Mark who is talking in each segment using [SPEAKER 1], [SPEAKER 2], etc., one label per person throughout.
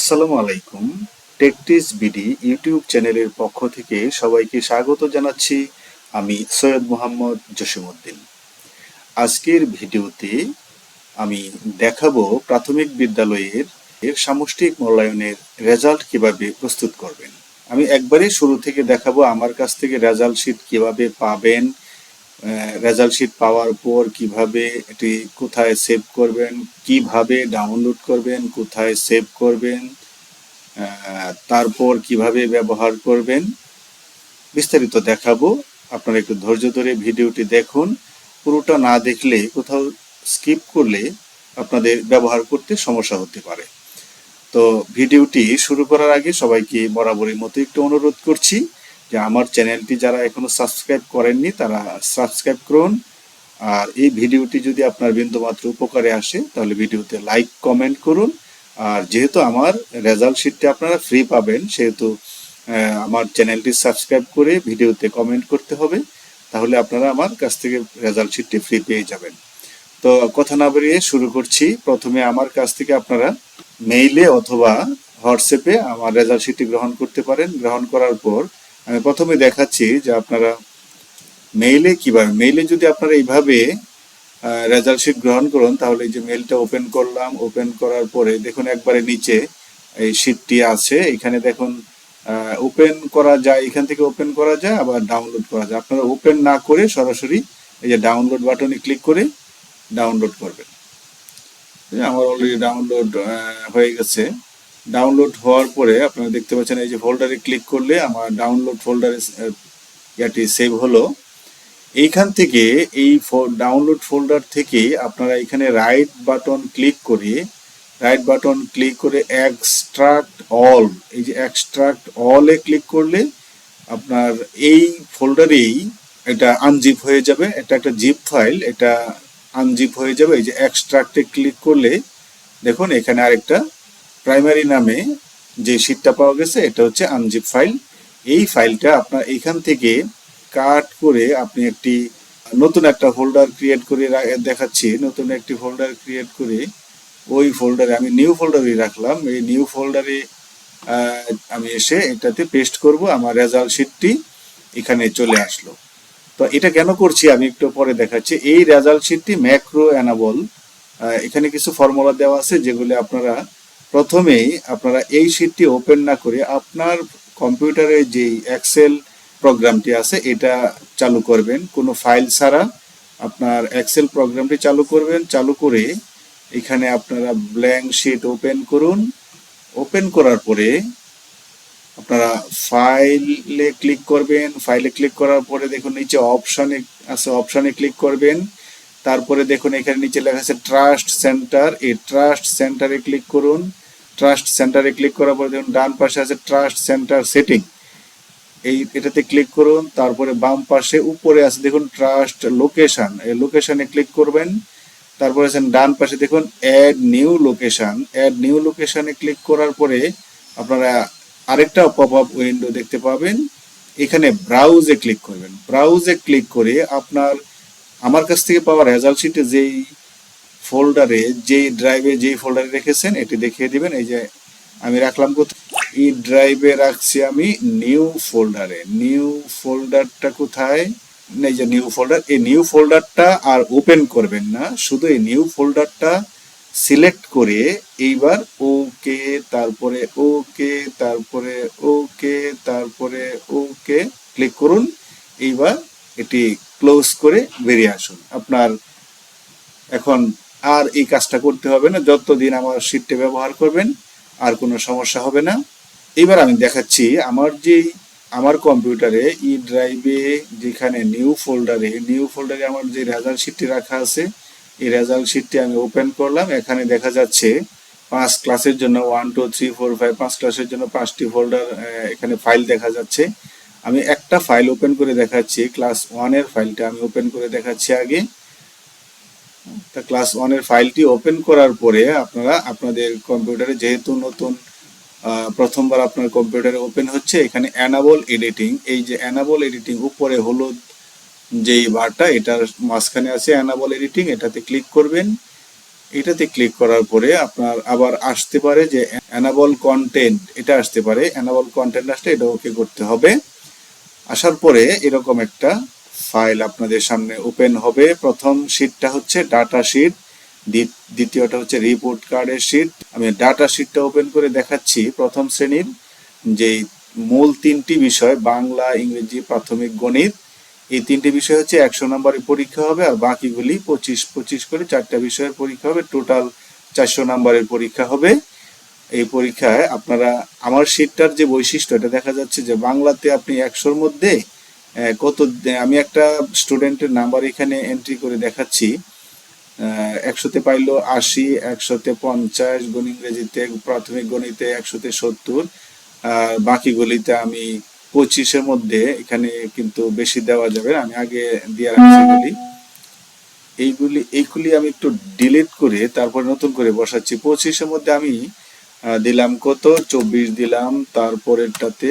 [SPEAKER 1] আসসালামু আলাইকুম। টেকটিস BD YouTube চ্যানেলের পক্ষ থেকে সবাইকে স্বাগত জানাচ্ছি আমি সৈয়দ মোহাম্মদ জসিমউদ্দিন। আজকের ভিডিওতে আমি দেখাবো প্রাথমিক বিদ্যালয়ের এর সামষ্টিক মূল্যায়নের রেজাল্ট কীভাবে প্রস্তুত করবেন। আমি একবারে শুরু থেকে দেখাবো আমার কাছ থেকে রেজাল্ট শিট কীভাবে পাবেন রেজাল্ট শিট পাওয়ার পর কীভাবে এটি কোথায় সেভ করবেন, কীভাবে ডাউনলোড করবেন, কোথায় সেভ করবেন তারপর কীভাবে ব্যবহার করবেন, বিস্তারিত দেখাবো। আপনারা একটু ধৈর্য ধরে ভিডিওটি দেখুন। পুরোটা না দেখলে কোথাও স্কিপ করলে আপনাদের ব্যবহার করতে সমস্যা হতে পারে। তো ভিডিওটি শুরু করার আগে সবাইকে বরাবরের মতো একটু অনুরোধ করছি। যে আমার চ্যানেলটি যারা এখনও সাবস্ক্রাইব করেননি, তারা সাবস্ক্রাইব করুন। আর এই ভিডিওটি যদি আপনার বিন্দুমাত্র উপকারে আসে, তাহলে ভিডিওতে লাইক, কমেন্ট করুন। আর যেহেতু আমার রেজাল্ট শিটটি আপনারা ফ্রি পাবেন, সেহেতু আমার চ্যানেলটি সাবস্ক্রাইব করে ভিডিওতে কমেন্ট করতে হবে, তাহলে আপনারা আমার কাছ থেকে রেজাল্ট শিটটি ফ্রি পেয়ে যাবেন। তো কথা না বেরিয়ে শুরু করছি। প্রথমে আমার কাছ থেকে আপনারা মেইলে অথবা হোয়াটসঅ্যাপে আমার রেজাল্ট শিটটি গ্রহণ করতে পারেন। গ্রহণ করার পর আমি প্রথমে দেখাচ্ছি যে আপনারা মেইলে কীভাবে মেইলে যদি আপনারা এইভাবে রেজাল্ট শিট গ্রহণ করুন, তাহলে এই যে মেইলটা ওপেন করলাম ওপেন করার পরে দেখুন একবারে নিচে এই শিটটি আছে। এখানে দেখুন ওপেন করা যায়, এখান থেকে ওপেন করা যায়, আবার ডাউনলোড করা যায়। আপনারা ওপেন না করে সরাসরি এই যে ডাউনলোড বাটনে ক্লিক করে ডাউনলোড করবেন। আমার অলরেডি ডাউনলোড হয়ে গেছে। ডাউনলোড হওয়ার পরে আপনারা দেখতে পাচ্ছেন এই যে ফোল্ডারে ক্লিক করলে আমার ডাউনলোড ফোল্ডারে ইয়াটি সেভ হলো। এইখান থেকে এই ডাউনলোড ফোল্ডার থেকে আপনারা এখানে রাইট বাটন ক্লিক করে রাইট বাটন ক্লিক করে এক্সট্রাক্ট অল এই যে এক্সট্রাক্ট অলে ক্লিক করলে আপনার এই ফোল্ডারেই এটা আনজিপ হয়ে যাবে। এটা একটা জিপ ফাইল এটা আনজিপ হয়ে যাবে। এই যে এক্সট্রাক্টে ক্লিক করলে দেখুন এখানে আরেকটা প্রাইমারি নামে যে শীটটা পাওয়া গেছে, এটা হচ্ছে আনজিপ ফাইল এই ফাইলটা আপনার এখান থেকে কাট করে আপনি একটি নতুন একটা ফোল্ডার ক্রিয়েট করে দেখাচ্ছি। নতুন একটি ফোল্ডার ক্রিয়েট করে ওই ফোল্ডারে আমি নিউ ফোল্ডারে রাখলাম। এই নিউ ফোল্ডারে আমি এসে এটাতে পেস্ট করব, আমার রেজাল্ট শিটটি এখানে চলে আসলো। তো এটা কেন করছি আমি একটু পরে দেখাচ্ছি। এই রেজাল্ট শিটটি ম্যাক্রো অ্যানাবল এখানে কিছু ফর্মুলা দেওয়া আছে যেগুলি আপনারা প্রথমেই আপনারা এই শিটটি ওপেন না করে আপনার কম্পিউটারে যে এক্সেল প্রোগ্রামটি আছে, এটা চালু করবেন। কোনো ফাইল ছাড়া আপনার এক্সেল প্রোগ্রামটি চালু করবেন। চালু করে এখানে আপনারা ব্ল্যাঙ্ক শিট ওপেন করুন। ওপেন করার পরে আপনারা ফাইলে ক্লিক করবেন। ফাইলে ক্লিক করার পরে দেখুন নিচে অপশানে আছে অপশানে ক্লিক করবেন। তারপরে দেখুন এখানে নিচে লেখা আছে ট্রাস্ট সেন্টার এই ট্রাস্ট সেন্টারে ক্লিক করুন। ট্রাস্ট সেন্টারে ক্লিক করার পরে দেখুন, ডান পাশে আছে ট্রাস্ট সেন্টার সেটিং। এই এটাতে ক্লিক করুন, তারপরে বাম পাশে উপরে আছে দেখুন, ট্রাস্ট লোকেশন। এই লোকেশনে ক্লিক করবেন, তারপরে আছেন ডান পাশে দেখুন, add new location. Add new লোকেশনে ক্লিক করার পরে আপনারা আরেকটা পপ আপ উইন্ডো দেখতে পাবেন। এখানে ব্রাউজে ক্লিক করবেন। ব্রাউজে ক্লিক করে আপনার, আমার কাছ থেকে পাওয়া রেজাল্ট শিটে যেই ফোল্ডারে যেই ড্রাইভে যেই ফোল্ডারে রেখেছেন, এটি দেখিয়ে দিবেন। এই যে আমি রাখলাম কোথায়? ই ড্রাইভে রাখছি আমি নিউ ফোল্ডারে নিউ ফোল্ডারটা কোথায়? এই যে নিউ ফোল্ডার এই নিউ ফোল্ডারটা আর ওপেন করবেন না। শুধু এই নিউ ফোল্ডারটা সিলেক্ট করে এইবার ওকে তারপরে ওকে তারপরে ওকে তারপরে ওকে ক্লিক করুন। এইবার এটি ক্লোজ করে বেরিয়ে আসুন। আপনার এখন আর এই কাজটা করতে হবে না। যতদিন আমার শীটটা ব্যবহার করবেন, আর কোনো সমস্যা হবে না। এবার আমি দেখাচ্ছি আমার যে আমার কম্পিউটারে ই ড্রাইভে যেখানে নিউ ফোল্ডারে নিউ ফোল্ডারে আমার যে রেজাল্ট শিটটি রাখা আছে, এই রেজাল্ট শিটটি আমি ওপেন করলাম। এখানে দেখা যাচ্ছে পাঁচ ক্লাসের জন্য one two three four five পাঁচ ক্লাসের জন্য পাঁচটি ফোল্ডার এখানে ফাইল দেখা যাচ্ছে। আমি একটা ফাইল ওপেন করে দেখাচ্ছি। ক্লাস ওয়ানের ফাইলটা আমি ওপেন করে দেখাচ্ছি আগে। তা ক্লাস ওয়ানের ফাইলটি ওপেন করার পরে আপনারা আপনাদের কম্পিউটারে, যেহেতু নতুন প্রথমবার আপনার কম্পিউটারে ওপেন হচ্ছে, এখানে অ্যানাবল এডিটিং এই যে অ্যানাবল এডিটিং উপরে হলুদ যেই বারটা এটার মাঝখানে আছে অ্যানাবল এডিটিং এটাতে ক্লিক করবেন। এটাতে ক্লিক করার পরে আপনার আবার আসতে পারে যে অ্যানাবল কন্টেন্ট এটা আসতে পারে অ্যানাবল কন্টেন্ট আসলে এটা ওকে করতে হবে। আসার পরে এরকম একটা ফাইল আপনাদের সামনে ওপেন হবে। প্রথম শিটটা হচ্ছে ডাটা শিট দ্বিতীয়টা হচ্ছে রিপোর্ট কার্ডের শিট আমি ডাটা শিটটা ওপেন করে দেখাচ্ছি প্রথম শ্রেণির যে মূল তিনটি বিষয়, বাংলা, ইংরেজি, প্রাথমিক, গণিত। এই তিনটি বিষয় হচ্ছে একশো নম্বরের পরীক্ষা হবে আর বাকিগুলি পঁচিশ পঁচিশ করে চারটা বিষয়ের পরীক্ষা হবে। টোটাল চারশো নম্বরের পরীক্ষা হবে। এই পরীক্ষায় আপনারা, আমার শীটটার যে বৈশিষ্ট্য, এটা দেখা যাচ্ছে যে বাংলাতে আপনি একশোর মধ্যে কত আমি একটা স্টুডেন্টের নাম্বার এখানে এন্ট্রি করে দেখাচ্ছি। একশোতে পাইলো আশি, একশোতে পঞ্চাশ, গণ ইংরেজিতে প্রাথমিক গণিতে একশোতে সত্তর, আর বাকিগুলিতে আমি পঁচিশের মধ্যে এখানে কিন্তু বেশি দেওয়া যাবে আমি আগে দিয়ে রাখছি এগুলি। এইগুলি এইগুলি আমি একটু ডিলিট করে তারপর নতুন করে বসাচ্ছি। পঁচিশের মধ্যে আমি দিলাম কত? চব্বিশ দিলাম, তারপরেরটাতে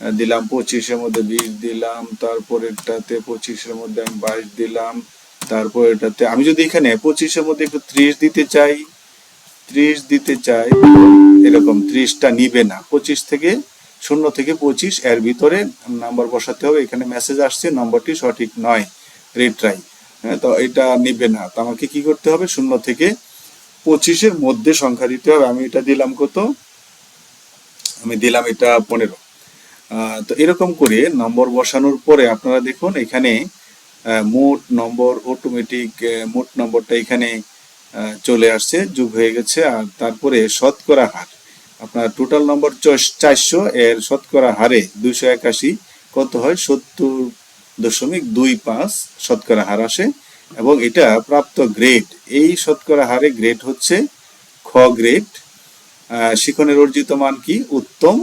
[SPEAKER 1] দিলাম পঁচিশের মধ্যে বিশ দিলাম, তারপরেরটাতে পঁচিশের মধ্যে আমি বাইশ দিলাম তারপর এটাতে আমি যদি এখানে পঁচিশের মধ্যে একটু ত্রিশ দিতে চাই, ত্রিশ দিতে চাই, এরকম ত্রিশটা নিবে না। পঁচিশ থেকে শূন্য থেকে পঁচিশ, এর ভিতরে নাম্বার বসাতে হবে, এখানে মেসেজ আসছে, নম্বরটি সঠিক নয় রিট্রাই হ্যাঁ তো এটা নিবে না। তো আমাকে কি করতে হবে? শূন্য থেকে পঁচিশের মধ্যে সংখ্যা দিতে হবে। আমি এটা দিলাম কত? আমি দিলাম এটা পনেরো। তো এরকম করে নম্বর বসানোর পরে আপনারা দেখুন এখানে মোট নম্বর অটোমেটিক মোট নম্বরটা এখানে চলে আসছে, যোগ হয়ে গেছে, আর তারপরে শতকরা হার। আপনার টোটাল নম্বর চারশো, এর শতকরা হারে দুইশো একাশি, কত হয়? সত্তর দশমিক দুই পাঁচ শতকরা হার আসে, এবং এটা প্রাপ্ত গ্রেড এই শতকরা হারে গ্রেড হচ্ছে খ গ্রেড শিখনের অর্জিত মান কি? উত্তম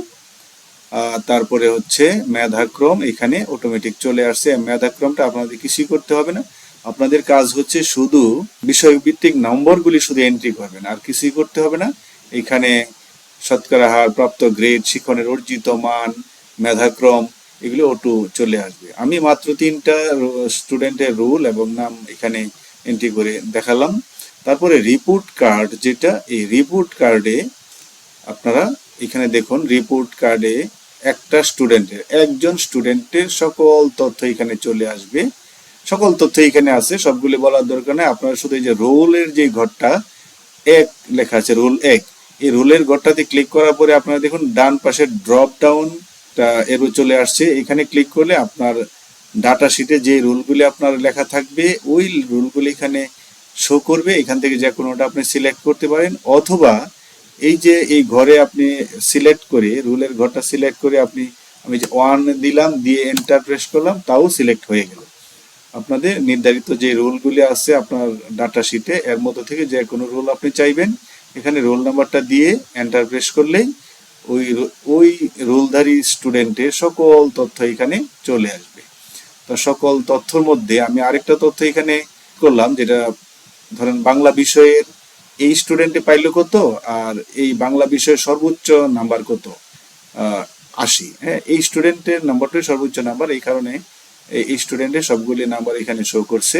[SPEAKER 1] তারপরে হচ্ছে মেধাক্রম, এখানে অটোমেটিক চলে আসছে। মেধাক্রমটা আপনাদের কিছুই করতে হবে না। আপনাদের কাজ হচ্ছে শুধু বিষয়ভিত্তিক নম্বরগুলি শুধু এন্ট্রি করবেন, আর কিছুই করতে হবে না। এখানে শতকরা হার, প্রাপ্ত গ্রেড শিক্ষণের অর্জিত মান, মেধাক্রম, এগুলো অটো চলে আসবে। আমি মাত্র তিনটা স্টুডেন্টের রুল এবং নাম এখানে এন্ট্রি করে দেখালাম। তারপরে রিপোর্ট কার্ড যেটা, এই রিপোর্ট কার্ডে আপনারা এখানে দেখুন রিপোর্ট কার্ডে একটা স্টুডেন্টের, একজন স্টুডেন্টের সকল তথ্য এখানে চলে আসবে। সকল তথ্য এখানে আছে, সবগুলি বলার দরকার নেই। আপনারা শুধু যে রোলের যে ঘরটা, এক লেখা আছে, রোল এক। এই রোলের ঘরটাতে ক্লিক করার পরে আপনারা দেখুন, ডান পাশে ড্রপ ডাউন এরও চলে আসছে। এখানে ক্লিক করলে আপনার ডাটা শিটে যে রুলগুলি আপনার লেখা থাকবে, ওই রুলগুলি এখানে শো করবে। এখান থেকে যে কোনোটা আপনি সিলেক্ট করতে পারেন, অথবা এই যে এই ঘরে আপনি সিলেক্ট করে রুলের ঘরটা সিলেক্ট করে আপনি, আমি যে ওয়ান দিলাম, দিয়ে এন্টার প্রেস করলাম, তাও সিলেক্ট হয়ে গেল। আপনাদের নির্ধারিত যে রুলগুলি আছে আপনার ডাটা শিটে এর মধ্যে থেকে যে কোনো রুল আপনি চাইবেন, এখানে রোল নাম্বারটা দিয়ে এন্টার প্রেস করলেই ওই ওই রোলধারী স্টুডেন্টের সকল তথ্য এখানে চলে আসবে। তো সকল তথ্যর মধ্যে আমি আরেকটা তথ্য এখানে করলাম, যেটা ধরেন বাংলা বিষয়ের এই স্টুডেন্টে পাইলো কত আর এই বাংলা বিষয়ের সর্বোচ্চ নাম্বার কত? আশি। হ্যাঁ এই স্টুডেন্টের নাম্বারটাই সর্বোচ্চ নাম্বার এই কারণে এই- স্টুডেন্টের সবগুলি নাম্বার এখানে শো করছে।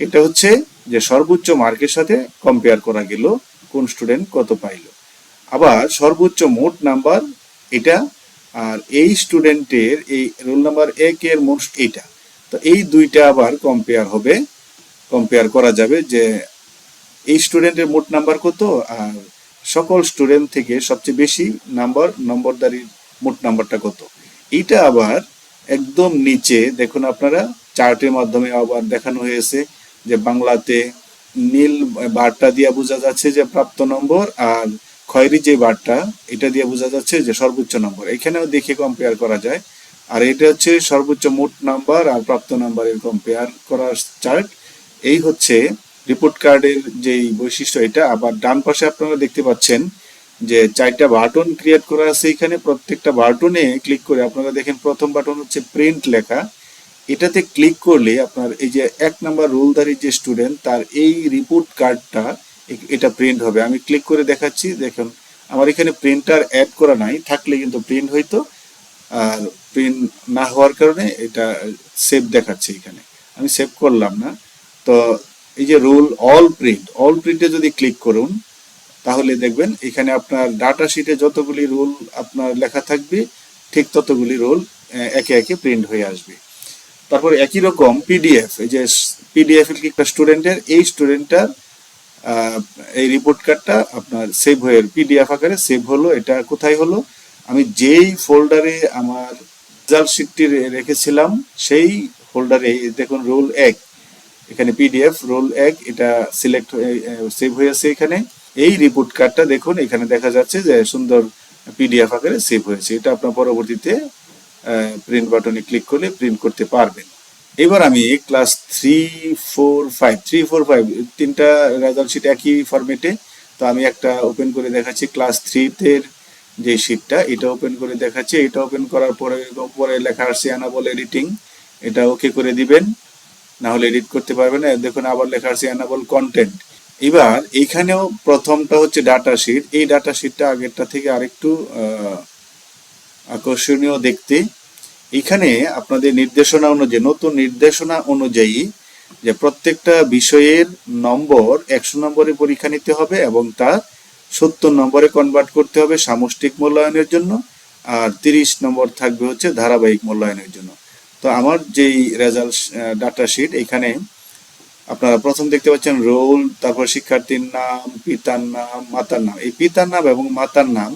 [SPEAKER 1] এটা হচ্ছে যে সর্বোচ্চ মার্কের সাথে কম্পেয়ার করা গেল কোন স্টুডেন্ট কত পাইলো। আবার সর্বোচ্চ মোট নাম্বার এটা, আর এই স্টুডেন্টের এই রোল নাম্বার এক এর মোট এইটা। তো এই দুইটা আবার কম্পেয়ার হবে কম্পেয়ার করা যাবে যে এই স্টুডেন্টের মোট নাম্বার কত? আর সকল স্টুডেন্ট থেকে সবচেয়ে বেশি নাম্বার, নম্বরদারির মোট নাম্বারটা কত? এইটা আবার একদম নিচে, দেখুন আপনারা, চার্টের মাধ্যমে আবার দেখানো হয়েছে যে বাংলাতে নীল বারটা দিয়ে বোঝা যাচ্ছে যে প্রাপ্ত নম্বর আর খয়েরি যে বারটা, এটা দিয়ে বোঝা যাচ্ছে যে সর্বোচ্চ নম্বর। এখানেও দেখে কম্পেয়ার করা যায়। আর এটা হচ্ছে সর্বোচ্চ মোট নাম্বার আর প্রাপ্ত নাম্বারের কম্পেয়ার করার চার্ট এই হচ্ছে রিপোর্ট কার্ডের যেই বৈশিষ্ট্য এটা, আবার ডান পাশে আপনারা দেখতে পাচ্ছেন যে চারটা বাটন ক্রিয়েট করা আছে। এখানে প্রত্যেকটা বাটনে ক্লিক করে আপনারা দেখেন প্রথম বাটন হচ্ছে প্রিন্ট লেখা। এটাতে ক্লিক করলে আপনার এই যে এক নাম্বার রোলধারী যে স্টুডেন্ট তার এই রিপোর্ট কার্ডটা এটা প্রিন্ট হবে। আমি ক্লিক করে দেখাচ্ছি, দেখুন। আমার এখানে প্রিন্টার অ্যাড করা নাই, থাকলে কিন্তু প্রিন্ট হইতো। আর প্রিন্ট না হওয়ার কারণে এটা সেভ দেখাচ্ছে এখানে। আমি সেভ করলাম না। তো এই যে রুল অল প্রিন্ট অল প্রিন্টে যদি ক্লিক করুন, তাহলে দেখবেন এখানে আপনার ডাটা শিটে যতগুলি রুল আপনার লেখা থাকবে, ঠিক ততগুলি রুল একে একে প্রিন্ট হয়ে আসবে। তারপর একই রকম পিডিএফ এই যে পিডিএফ এর একটা স্টুডেন্টের এই স্টুডেন্টটার এই রিপোর্ট কার্ডটা আপনার সেভ হয়ে পিডিএফ আকারে সেভ হলো, এটা কোথায় হলো? আমি যেই ফোল্ডারে আমার রেজাল্ট শিটটি রেখেছিলাম, সেই ফোল্ডারে দেখুন রোল এক। এখানে পিডিএফ রোল এক এটা সিলেক্ট সেভ হয়ে আছে এখানে। এই রিপোর্ট কার্ডটা দেখুন, এখানে দেখা যাচ্ছে যে সুন্দর পিডিএফ আকারে সেভ হয়েছে। এটা আপনার পরবর্তীতে প্রিন্ট বাটনে ক্লিক করলে প্রিন্ট করতে পারবেন। এবার আমি class three four five three four five তিনটা রেজাল্ট শিট একই ফরম্যাটে তো আমি একটা ওপেন করে দেখাচ্ছি ক্লাস থ্রিতে যে শিটটা এটা ওপেন করে দেখাচ্ছি। এটা ওপেন করার পরে পরে লেখা আসছে অ্যানাবল এডিটিং এটা ওকে করে দিবেন। না হলে এডিট করতে পারবেন না। দেখুন, আবার লেখা আছে অ্যানাবল কন্টেন্ট এবার এইখানেও প্রথমটা হচ্ছে ডাটা শিট এই ডাটা শিটটা আগেরটা থেকে আরেকটু আকর্ষণীয় দেখতে। এখানে আপনাদের নির্দেশনা অনুযায়ী, নতুন নির্দেশনা অনুযায়ী যে প্রত্যেকটা বিষয়ের নম্বর একশো নম্বরে পরীক্ষা নিতে হবে এবং তা সত্তর নম্বরে কনভার্ট করতে হবে সামষ্টিক মূল্যায়নের জন্য। আর তিরিশ নম্বর থাকবে হচ্ছে ধারাবাহিক মূল্যায়নের জন্য। তো আমার যেই রেজাল্ট ডাটা শিট এখানে আপনারা প্রথম দেখতে পাচ্ছেন রোল, তারপর শিক্ষার্থীর নাম, পিতার নাম, মাতার নাম। এই পিতার নাম এবং মাতার নাম,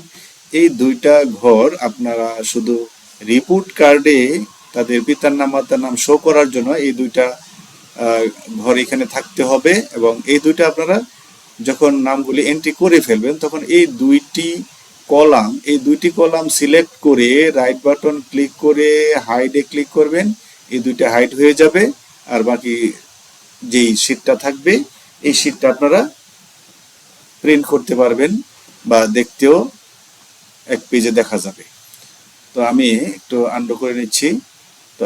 [SPEAKER 1] এই দুইটা ঘর আপনারা শুধু রিপোর্ট কার্ডে তাদের পিতার নাম, মাতার নাম শো করার জন্য এই দুইটা ঘর এখানে থাকতে হবে এবং এই দুইটা আপনারা যখন নামগুলি এন্ট্রি করে ফেলবেন, তখন এই দুইটি কলাম, এই দুইটি কলাম সিলেক্ট করে রাইট বাটন ক্লিক করে হাইডে ক্লিক করবেন। এই দুইটা হাইড হয়ে যাবে। আর বাকি যেই শীটটা থাকবে, এই শীটটা আপনারা প্রিন্ট করতে পারবেন বা দেখতেও এক পেজে দেখা যাবে। তো আমি একটু আন্ডো করে নিচ্ছি। তো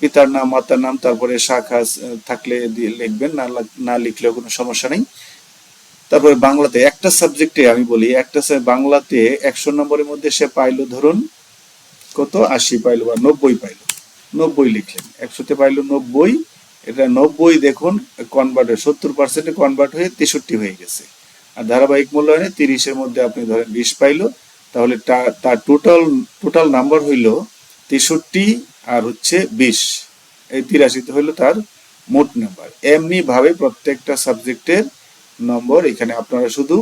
[SPEAKER 1] পিতার নাম, মাতার নাম, তারপরে শাখা থাকলে লিখবেন। না না লিখলেও কোনো সমস্যা নেই। তারপরে বাংলাতে একটা সাবজেক্টে আমি বলি, একটা বাংলাতে একশো নম্বরের মধ্যে সে পাইলো ধরুন কত? আশি পাইলো বা নব্বই পাইলো। নব্বই লিখলেন। একশোতে পাইলো নব্বই, এটা নব্বই দেখুন কনভার্ট হয়ে সত্তর পার্সেন্টে কনভার্ট হয়ে তেষট্টি হয়ে গেছে। আর ধারাবাহিক মূল্যায়নে তিরিশের মধ্যে আপনি ধরেন বিশ পাইলো, তাহলে তার টোটাল টোটাল নাম্বার হইল তেষট্টি আর হচ্ছে বিশ। এই তিরাশিতে হইল তার মোট নাম্বার এমনি ভাবে প্রত্যেকটা সাবজেক্টের নম্বর, এখানে আপনারা শুধু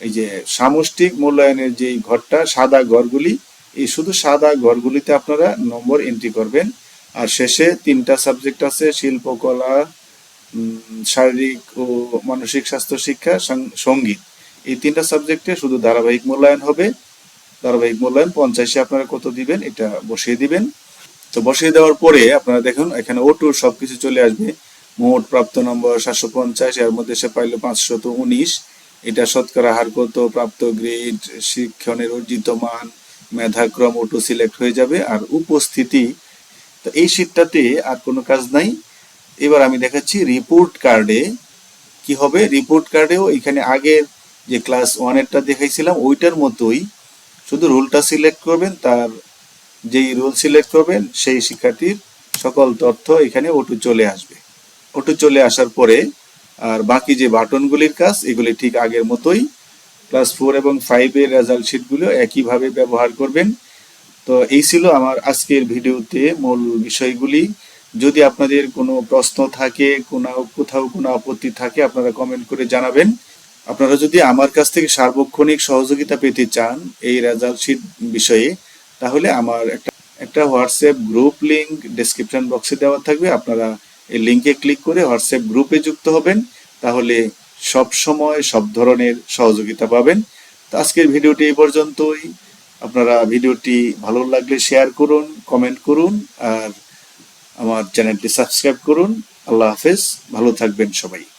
[SPEAKER 1] এই যে সামষ্টিক মূল্যায়নের যে ঘরটা, সাদা ঘরগুলি, এই শুধু সাদা ঘরগুলিতে আপনারা নম্বর এন্ট্রি করবেন। আর শেষে তিনটা সাবজেক্ট আছে, শিল্পকলা শারীরিক ও মানসিক স্বাস্থ্য শিক্ষা সংগীত। এই তিনটা সাবজেক্টে শুধু ধারাবাহিক মূল্যায়ন হবে। ধারাবাহিক মূল্যায়ন পঞ্চাশে আপনারা কত দিবেন, এটা বসিয়ে দিবেন। তো বসিয়ে দেওয়ার পরে আপনারা দেখুন, এখানে ওটুর সবকিছু চলে আসবে। মোট প্রাপ্ত নম্বর সাতশো পঞ্চাশ, এর মধ্যে সে পাইল পাঁচশত উনিশ। এটা শতকরা হার কত? প্রাপ্ত গ্রেড, শিক্ষণের অর্জিত মান, মেধাক্রম ওটু সিলেক্ট হয়ে যাবে আর উপস্থিতি। তো এই শীটটাতে আর কোনো কাজ নাই। এবার আমি দেখাচ্ছি রিপোর্ট কার্ডে কি হবে। রিপোর্ট কার্ডেও এখানে আগের যে ক্লাস ওয়ানেরটা দেখাইছিলাম, ওইটার মতোই শুধু রুলটা সিলেক্ট করবেন, তার যেই রুল সিলেক্ট করবেন, সেই শিক্ষার্থীর সকল তথ্য এখানে ওটু চলে আসবে। ওটু চলে আসার পরে আর বাকি যে বাটনগুলির কাজ, এগুলি ঠিক আগের মতোই ক্লাস ফোর এবং ফাইভের রেজাল্ট শিটগুলো একইভাবে ব্যবহার করবেন। তো এই ছিল আমার আজকের ভিডিওতে মূল বিষয়গুলি। যদি আপনাদের কোনো প্রশ্ন থাকে, কোনো কোথাও কোনো আপত্তি থাকে, আপনারা কমেন্ট করে জানাবেন। আপনারা যদি আমার কাছ থেকে সার্বক্ষণিক সহযোগিতা পেতে চান এই রেজাল্ট শিট বিষয়ে, তাহলে আমার একটা একটা হোয়াটসঅ্যাপ গ্রুপ লিঙ্ক ডেসক্রিপশন বক্সে দেওয়া থাকবে। আপনারা এই লিঙ্কে ক্লিক করে হোয়াটসঅ্যাপ গ্রুপে যুক্ত হবেন। তাহলে সব সময় সব ধরনের সহযোগিতা পাবেন। তো আজকের ভিডিওটি এই পর্যন্তই। আপনারা ভিডিওটি ভালো লাগলে শেয়ার করুন কমেন্ট করুন, আর আমার চ্যানেলটি সাবস্ক্রাইব করুন। আল্লাহ হাফেজ, ভালো থাকবেন সবাই।